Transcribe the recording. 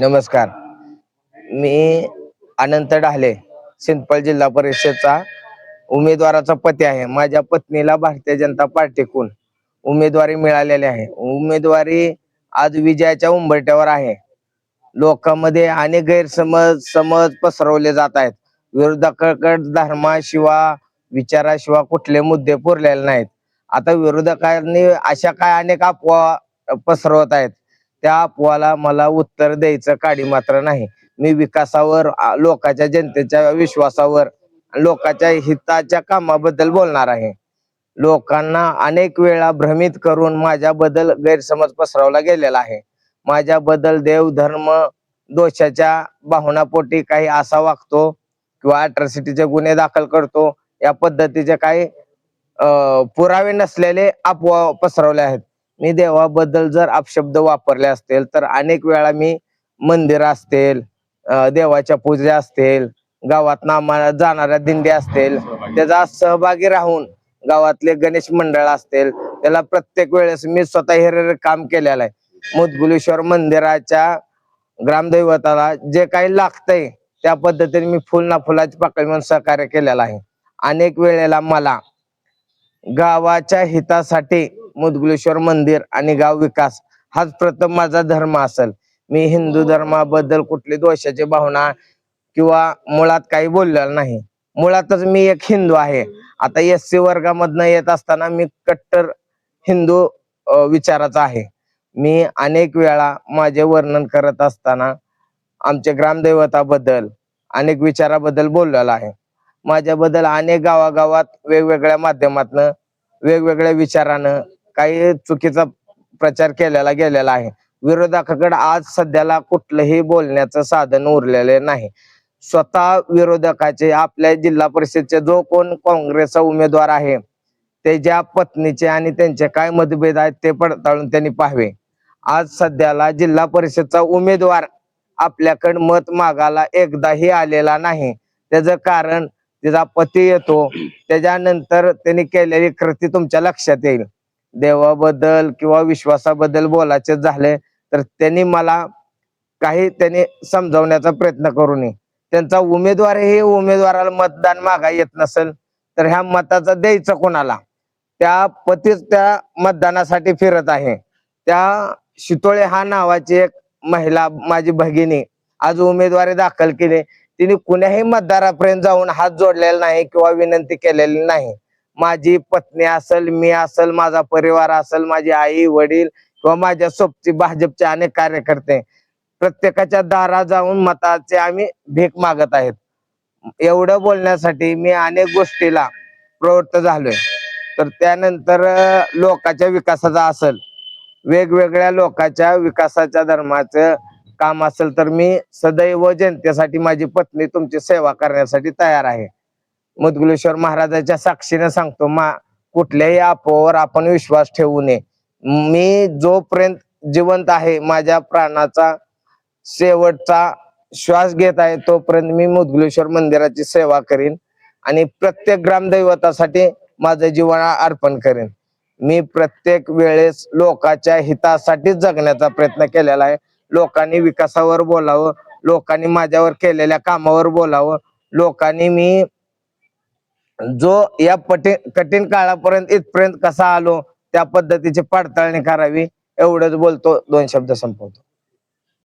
नमस्कार. मी अनंत ढाले सिंदफळ जिल्हा परिषदचा उमेदवाराचा पती आहे. माझ्या पत्नीला भारतीय जनता पार्टीकडून उमेदवारी मिळालेली आहे. उमेदवारी आज विजयाच्या उंबरट्यावर आहे. लोकांमध्ये अनेक गैरसमज समज पसरवले जात आहेत. विरोधकाकडे धर्माशिवा विचाराशिवा कुठले मुद्दे पुरलेले नाहीत. आता विरोधकांनी अशा काय अनेक अफवा पसरवत आहेत. त्या अपवाला मला उत्तर द्यायचं काडी मात्र नाही. मी विकासावर लोकांच्या जनतेच्या विश्वासावर लोकांच्या हिताच्या कामाबद्दल बोलणार आहे. लोकांना अनेक वेळा भ्रमित करून माझ्याबद्दल गैरसमज पसरवला गेलेला आहे. माझ्याबद्दल देव धर्म दोषाच्या भावनापोटी काही असा वागतो किंवा अट्रॉसिटीचे गुन्हे दाखल करतो. या पद्धतीचे काही अं, पुरावे नसलेले अपवा पसरवले आहेत. मी देवाबद्दल जर अपशब्द वापरले असतील तर अनेक वेळा मी मंदिर असतील देवाच्या पूजा असतील गावात नामा जाणाऱ्या दिंडी असतील त्याचा सहभागी राहून गावातले गणेश मंडळ असतील त्याला प्रत्येक वेळेस मी स्वतः हे काम केलेलं आहे. मुदगुलेश्वर मंदिराच्या ग्रामदैवताला जे काही लागतंय त्या पद्धतीने मी फुल ना फुलाची पाकळी म्हणून सहकार्य केलेलं आहे. अनेक वेळेला मला गावाच्या हितासाठी मुदगुलेश्वर मंदिर आणि गाव विकास हाच प्रथम माझा धर्म असेल. मी हिंदू धर्माबद्दल कुठली दोषाची भावना किंवा मुळात काही बोललेलं नाही. मुळातच मी एक हिंदू आहे. आता एस सी वर्गामधनं येत असताना मी कट्टर हिंदू विचाराचा आहे. मी अनेक वेळा माझे वर्णन करत असताना आमच्या ग्रामदैवताबद्दल अनेक विचाराबद्दल बोललेला आहे. माझ्याबद्दल अनेक गावागावात वेगवेगळ्या माध्यमातनं वेगवेगळ्या विचारानं काही चुकीचा प्रचार केलेला गेलेला आहे. विरोधकाकडे आज सध्याला कुठलंही बोलण्याचं साधन उरलेले नाही. स्वतः विरोधकाचे आपल्या जिल्हा परिषदचे जो कोण काँग्रेसचा उमेदवार आहे त्याच्या पत्नीचे आणि त्यांचे काय मतभेद आहेत ते पडताळून त्यांनी पाहावे. आज सध्याला जिल्हा परिषदचा उमेदवार आपल्याकडे मत मागायला एकदाही आलेला नाही. त्याचं कारण त्याचा पती येतो त्याच्यानंतर त्यांनी केलेली कृती तुमच्या लक्षात येईल. देवाबद्दल किंवा विश्वासाबद्दल बोलायचे झाले तर त्यांनी मला काही त्यांनी समजावण्याचा प्रयत्न करू नये त्यांचा उमेदवार हे उमेदवाराला मतदान मागा येत नसेल तर ह्या मताचा द्यायचं कोणाला? त्या पतीच त्या मतदानासाठी फिरत आहे. त्या शितोळे हा नावाची एक महिला माझी भगिनी आज उमेदवारी दाखल केली. तिने कुण्याही मतदारापर्यंत जाऊन हात जोडलेला नाही किंवा विनंती केलेली नाही. माझी पत्नी असेल मी असेल माझा परिवार असेल माझी आई वडील किंवा माझ्या सोबती भाजपचे अनेक कार्यकर्ते प्रत्येकाच्या दारा जाऊन मताचे आम्ही भीक मागत आहेत. एवढं बोलण्यासाठी मी अनेक गोष्टीला प्रवृत्त झालोय. तर त्यानंतर लोकाच्या लोकांच्या विकासाचा असेल वेगवेगळ्या लोकांच्या विकासाच्या धर्माचं काम असेल तर मी सदैव जनतेसाठी माझी पत्नी तुमची सेवा करण्यासाठी तयार आहे. मुदगुलेश्वर महाराजाच्या साक्षीने सांगतो मा कुठल्याही आपोवर आपण विश्वास ठेवू नये. मी जोपर्यंत जिवंत आहे माझ्या प्राणाचा शेवटचा श्वास घेत आहे तोपर्यंत मी मुदगुलेश्वर मंदिराची सेवा करीन आणि प्रत्येक ग्रामदैवतासाठी माझं जीवन अर्पण करेन. मी प्रत्येक वेळेस लोकांच्या हितासाठी जगण्याचा प्रयत्न केलेला आहे. लोकांनी विकासावर बोलावं लोकांनी माझ्यावर केलेल्या कामावर बोलावं लोकांनी मी जो या पटी कठीण काळापर्यंत इथपर्यंत कसा आलो त्या पद्धतीची पडताळणी करावी एवढंच बोलतो. दोन शब्द संपवतो.